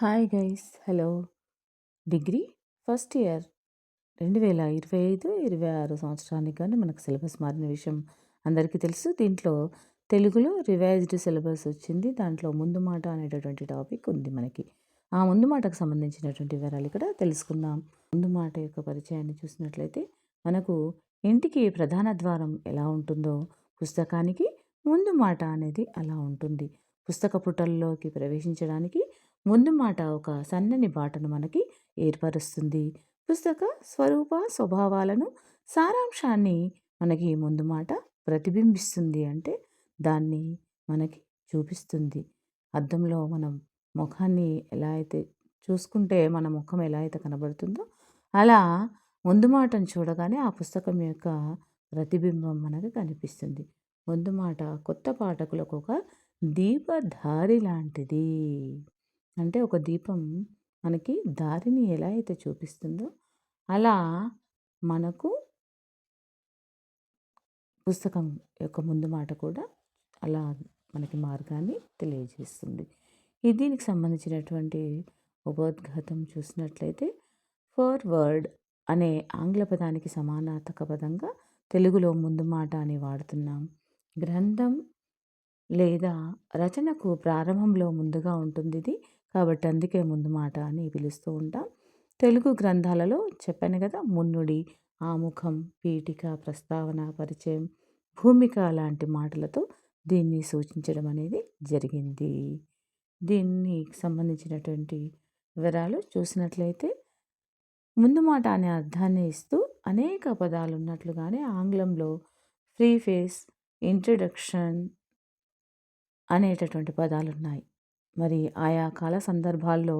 Hi guys hello degree first year రెండు వేల ఇరవై ఐదు ఇరవై ఆరు సంవత్సరానికి కానీ మనకు సిలబస్ మారిన విషయం అందరికీ తెలుసు. దీంట్లో తెలుగులో రివైజ్డ్ సిలబస్ వచ్చింది. దాంట్లో ముందు మాట అనేటటువంటి టాపిక్ ఉంది మనకి. ఆ ముందు మాటకు సంబంధించినటువంటి వివరాలు ఇక్కడ తెలుసుకుందాం. ముందు మాట యొక్క పరిచయాన్ని చూసినట్లయితే మనకు ఇంటికి ప్రధాన ద్వారం ఎలా ఉంటుందో పుస్తకానికి ముందు మాట అనేది అలా ఉంటుంది. పుస్తక పుటల్లోకి ప్రవేశించడానికి ముందు మాట ఒక సన్నని బాటను మనకి ఏర్పరుస్తుంది. పుస్తక స్వరూప స్వభావాలను సారాంశాన్ని మనకి ముందు మాట ప్రతిబింబిస్తుంది అంటే దాన్ని మనకి చూపిస్తుంది. అద్దంలో మనం ముఖాన్ని ఎలా అయితే చూసుకుంటే మన ముఖం ఎలా అయితే కనబడుతుందో అలా ముందు మాటను చూడగానే ఆ పుస్తకం యొక్క ప్రతిబింబం మనకు కనిపిస్తుంది. ముందు మాట కొత్త పాఠకులకు ఒక దీపధారి లాంటిది. అంటే ఒక దీపం మనకి దారిని ఎలా అయితే చూపిస్తుందో అలా మనకు పుస్తకం యొక్క ముందు మాట కూడా అలా మనకి మార్గాన్ని తెలియజేస్తుంది. ఇది దీనికి సంబంధించినటువంటి ఉపోద్ఘాతం చూసినట్లయితే ఫార్వర్డ్ అనే ఆంగ్ల పదానికి సమానార్థక పదంగా తెలుగులో ముందు మాట అని వాడుతున్నాం. గ్రంథం లేదా రచనకు ప్రారంభంలో ముందుగా ఉంటుంది ఇది. కాబట్టి అందుకే ముందు మాట అని పిలుస్తూ ఉంటాం. తెలుగు గ్రంథాలలో చెప్పాను కదా మున్నుడి ఆముఖం పీఠిక ప్రస్తావన పరిచయం భూమిక లాంటి మాటలతో దీన్ని సూచించడం అనేది జరిగింది. దీన్ని సంబంధించినటువంటి వివరాలు చూసినట్లయితే ముందు మాట అనే అర్థాన్ని ఇస్తూ అనేక పదాలు ఉన్నట్లుగానే ఆంగ్లంలో ఫ్రీ ఫేస్ ఇంట్రడక్షన్ అనేటటువంటి పదాలు ఉన్నాయి మరి ఆయా కాల సందర్భాల్లో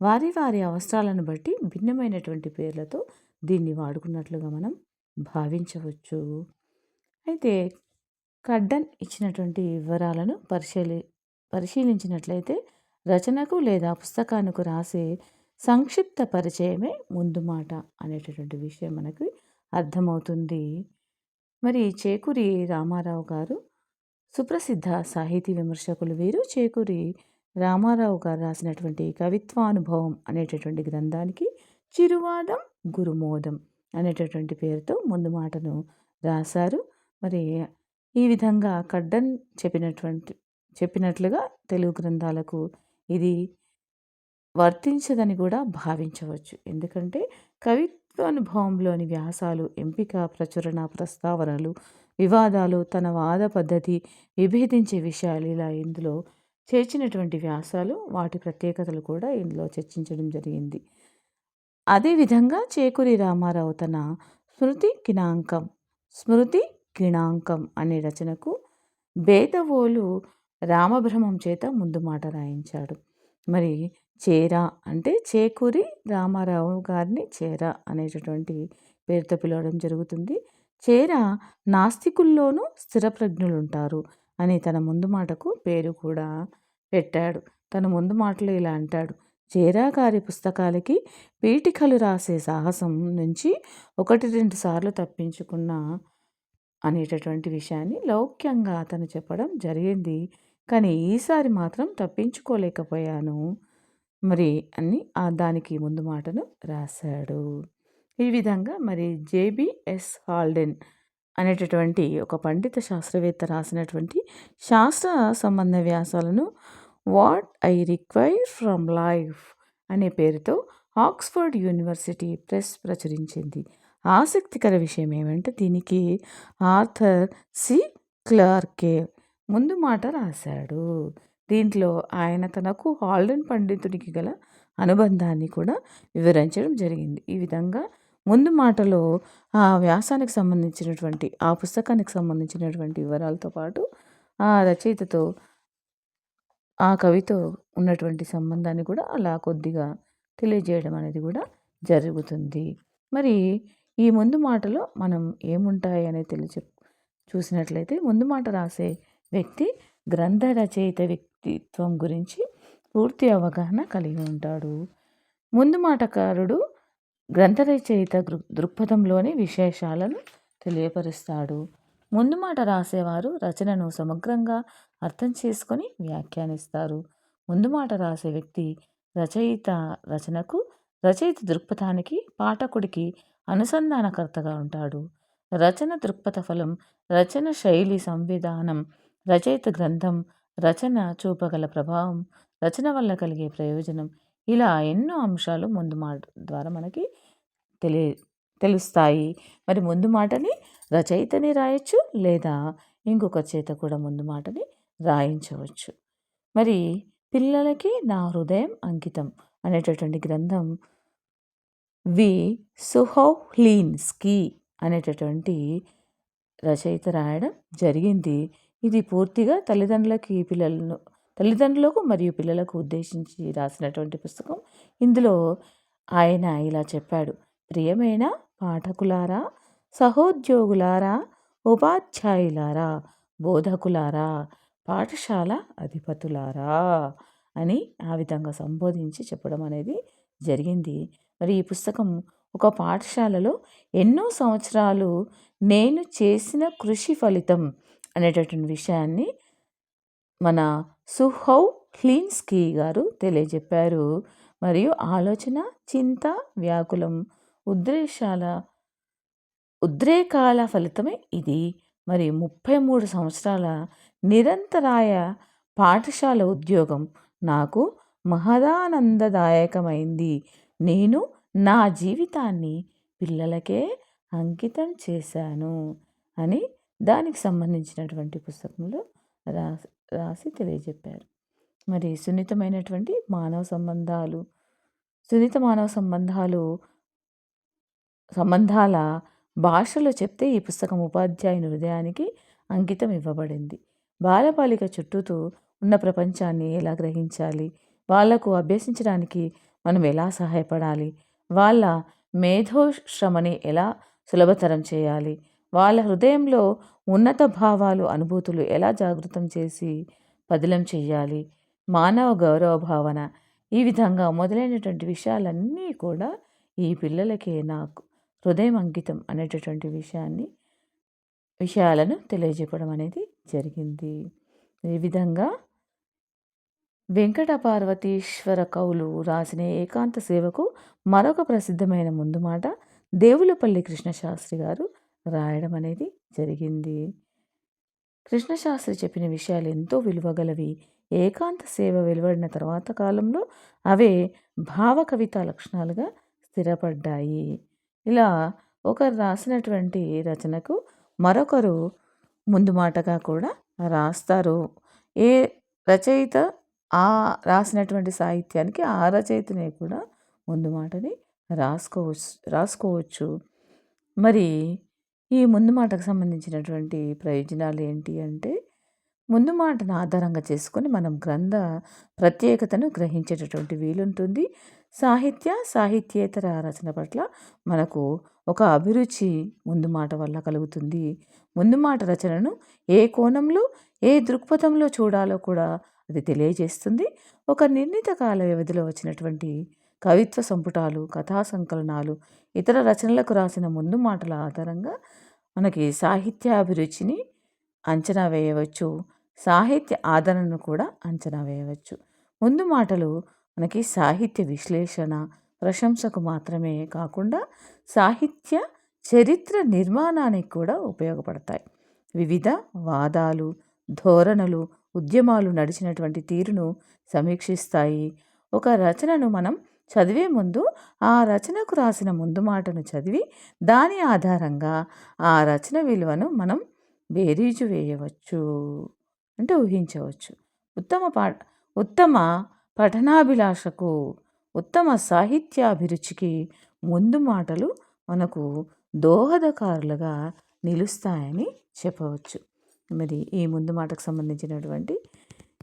వారి వారి అవసరాలను బట్టి భిన్నమైనటువంటి పేర్లతో దీన్ని వాడుకున్నట్లుగా మనం భావించవచ్చు. అయితే కడ్డన్ ఇచ్చినటువంటి వివరాలను పరిశీలి పరిశీలించినట్లయితే రచనకు లేదా పుస్తకానికి రాసే సంక్షిప్త పరిచయమే ముందు మాట అనేటటువంటి విషయం మనకి అర్థమవుతుంది. మరి చేకూరి రామారావు గారు సుప్రసిద్ధ సాహితీ విమర్శకులు వీరు చేకూరి రామారావు గారు రాసినటువంటి కవిత్వానుభవం అనేటటువంటి గ్రంథానికి చిరువాదం గురుమోదం అనేటటువంటి పేరుతో ముందు మాటను రాశారు. మరి ఈ విధంగా కడ్డన్ చెప్పినటువంటి చెప్పినట్లుగా తెలుగు గ్రంథాలకు ఇది వర్తించదని కూడా భావించవచ్చు. ఎందుకంటే కవిత్వానుభవంలోని వ్యాసాలు ఎంపిక ప్రచురణ ప్రస్తావనలు వివాదాలు తన వాద పద్ధతి విభేదించే విషయాలు ఇలా ఇందులో చేర్చినటువంటి వ్యాసాలు వాటి ప్రత్యేకతలు కూడా ఇందులో చర్చించడం జరిగింది. అదేవిధంగా చేకూరి రామారావు తన స్మృతి కిణాంకం స్మృతి కిణాంకం అనే రచనకు బేదవోలు రామభ్రమం చేత ముందు మాట రాయించాడు. మరి చేరా అంటే చేకూరి రామారావు గారిని చేరా అనేటటువంటి పేరుతో పిలవడం జరుగుతుంది. చేరా నాస్తికుల్లోనూ స్థిరప్రజ్ఞులుంటారు. ఉంటారు అని తన ముందు మాటకు పేరు కూడా పెట్టాడు. తన ముందు మాటలు ఇలా అంటాడు. చేరాగారి పుస్తకాలకి పీఠికలు రాసే సాహసం నుంచి ఒకటి రెండు సార్లు తప్పించుకున్న అనేటటువంటి విషయాన్ని లౌక్యంగా అతను చెప్పడం జరిగింది. కానీ ఈసారి మాత్రం తప్పించుకోలేకపోయాను మరి అని ఆ దానికి ముందు మాటను రాశాడు. ఈ విధంగా మరి జేబిఎస్ హాల్డెన్ అనేటటువంటి ఒక పండిత శాస్త్రవేత్త రాసినటువంటి శాస్త్ర సంబంధ వ్యాసాలను what I require from life అనే పేరుతో ఆక్స్ఫర్డ్ యూనివర్సిటీ ప్రెస్ ప్రచురించింది. ఆసక్తికర విషయం ఏమంటే దీనికి ఆర్థర్ సి. క్లార్కే ముందు మాట రాశాడు. దీంట్లో ఆయన తనకు హాల్డన్ పండితుడికి గల అనుబంధాన్ని కూడా వివరించడం జరిగింది. ఈ విధంగా ముందు మాటలో ఆ వ్యాసానికి సంబంధించినటువంటి ఆ పుస్తకానికి సంబంధించినటువంటి వివరాలతో పాటు ఆ రచయితతో ఆ కవితో ఉన్నటువంటి సంబంధాన్ని కూడా అలా కొద్దిగా తెలియజేయడం అనేది కూడా జరుగుతుంది. మరి ఈ ముందు మాటలో మనం ఏముంటాయి అనేది తెలియ చూసినట్లయితే ముందు మాట రాసే వ్యక్తి గ్రంథ రచయిత వ్యక్తిత్వం గురించి పూర్తి అవగాహన కలిగి ఉంటాడు. ముందు మాటకారుడు గ్రంథ రచయిత దృక్పథంలోని విశేషాలను తెలియపరుస్తాడు. ముందు మాట రాసేవారు రచనను సమగ్రంగా అర్థం చేసుకొని వ్యాఖ్యానిస్తారు. ముందు మాట రాసే వ్యక్తి రచయిత రచనకు రచయిత దృక్పథానికి పాఠకుడికి అనుసంధానకర్తగా ఉంటాడు. రచన దృక్పథ ఫలం రచన శైలి సంవిధానం రచయిత గ్రంథం రచన చూపగల ప్రభావం రచన వల్ల కలిగే ప్రయోజనం ఇలా ఎన్నో అంశాలు ముందు మాట ద్వారా మనకి తెలియ తెలుస్తాయి. మరి ముందు మాటని రచయితని రాయొచ్చు లేదా ఇంకొక చేత కూడా ముందు మాటని రాయించవచ్చు. మరి పిల్లలకి నా హృదయం అంకితం అనేటటువంటి గ్రంథం వి. సుహౌహ్లీన్స్కీ అనేటటువంటి రచయిత రాయడం జరిగింది. ఇది పూర్తిగా తల్లిదండ్రులకి పిల్లలను తల్లిదండ్రులకు మరియు పిల్లలకు ఉద్దేశించి రాసినటువంటి పుస్తకం. ఇందులో ఆయన ఇలా చెప్పాడు. ప్రియమైన పాఠకులారా సహోద్యోగులారా ఉపాధ్యాయులారా బోధకులారా పాఠశాల అధిపతులారా అని ఆ విధంగా సంబోధించి చెప్పడం అనేది జరిగింది. మరి ఈ పుస్తకం ఒక పాఠశాలలో ఎన్నో సంవత్సరాలు నేను చేసిన కృషి ఫలితం అనేటటువంటి విషయాన్ని మన సుహౌ క్లీన్స్కీ గారు తెలియజెప్పారు. మరియు ఆలోచన చింత వ్యాకులం ఉద్రేశాల ఉద్రేకాల ఫలితమే ఇది. మరి ముప్పై మూడు సంవత్సరాల నిరంతరాయ పాఠశాల ఉద్యోగం నాకు మహదానందదాయకమైంది. నేను నా జీవితాన్ని పిల్లలకే అంకితం చేశాను అని దానికి సంబంధించినటువంటి పుస్తకంలో రాసి రాసి తెలియజెప్పారు. మరి సున్నితమైనటువంటి మానవ సంబంధాలు సున్నిత మానవ సంబంధాలు సంబంధాల భాషలో చెప్తే ఈ పుస్తకం ఉపాధ్యాయుని హృదయానికి అంకితం ఇవ్వబడింది. బాలబాలిక చుట్టూతూ ఉన్న ప్రపంచాన్ని ఎలా గ్రహించాలి? వాళ్ళకు అభ్యసించడానికి మనం ఎలా సహాయపడాలి? వాళ్ళ మేధోశ్రమని ఎలా సులభతరం చేయాలి? వాళ్ళ హృదయంలో ఉన్నత భావాలు అనుభూతులు ఎలా జాగృతం చేసి పదిలం చేయాలి మానవ గౌరవ భావన. ఈ విధంగా మొదలైనటువంటి విషయాలన్నీ కూడా ఈ పిల్లలకే నాకు హృదయం అంకితం అనేటటువంటి విషయాన్ని విషయాలను తెలియజెప్పడం అనేది జరిగింది. ఈ విధంగా వెంకట పార్వతీశ్వర కవులు రాసిన ఏకాంత సేవకు మరొక ప్రసిద్ధమైన ముందు మాట దేవులపల్లి కృష్ణశాస్త్రి గారు రాయడం అనేది జరిగింది. కృష్ణశాస్త్రి చెప్పిన విషయాలు ఎంతో విలువగలవి. ఏకాంత సేవ వెలువడిన తర్వాత కాలంలో అవే భావకవిత లక్షణాలుగా స్థిరపడ్డాయి. ఇలా ఒకరు రాసినటువంటి రచనకు మరొకరు ముందు మాటగా కూడా రాస్తారు. ఏ రచయిత ఆ రాసినటువంటి సాహిత్యానికి ఆ రచయితనే కూడా ముందు మాటని రాసుకోవచ్చు రాసుకోవచ్చు. మరి ఈ ముందు మాటకు సంబంధించినటువంటి ప్రయోజనాలు ఏంటి అంటే ముందు మాటను ఆధారంగా చేసుకొని మనం గ్రంథ ప్రత్యేకతను గ్రహించేటటువంటి వీలుంటుంది. సాహిత్య సాహిత్యేతర రచన పట్ల మనకు ఒక అభిరుచి ముందు మాట వల్ల కలుగుతుంది. ముందు మాట రచనను ఏ కోణంలో ఏ దృక్పథంలో చూడాలో కూడా అది తెలియజేస్తుంది. ఒక నిర్ణీత కాల వ్యవధిలో వచ్చినటువంటి కవిత్వ సంపుటాలు కథా సంకలనాలు ఇతర రచనలకు రాసిన ముందు మాటల ఆధారంగా మనకి సాహిత్యాభిరుచిని అంచనా వేయవచ్చు. సాహిత్య ఆదరణను కూడా అంచనా వేయవచ్చు. ముందు మాటలు మనకి సాహిత్య విశ్లేషణ ప్రశంసకు మాత్రమే కాకుండా సాహిత్య చరిత్ర నిర్మాణానికి కూడా ఉపయోగపడతాయి. వివిధ వాదాలు ధోరణులు ఉద్యమాలు నడిచినటువంటి తీరును సమీక్షిస్తాయి. ఒక రచనను మనం చదివే ముందు ఆ రచనకు రాసిన ముందు మాటను చదివి దాని ఆధారంగా ఆ రచన విలువను మనం బేరీజు వేయవచ్చు అంటే ఊహించవచ్చు. ఉత్తమ పా ఉత్తమ పఠనాభిలాషకు ఉత్తమ సాహిత్యాభిరుచికి ముందు మాటలు మనకు దోహదకారులుగా నిలుస్తాయని చెప్పవచ్చు. మరి ఈ ముందు మాటకు సంబంధించినటువంటి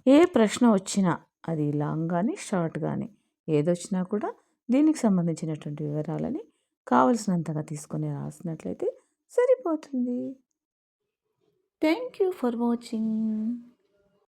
ఏ ప్రశ్న వచ్చినా అది లాంగ్ కానీ షార్ట్ కానీ ఏదొచ్చినా కూడా దీనికి సంబంధించినటువంటి వివరాలని కావలసినంతగా తీసుకొని రాసినట్లయితే సరిపోతుంది. Thank you for watching.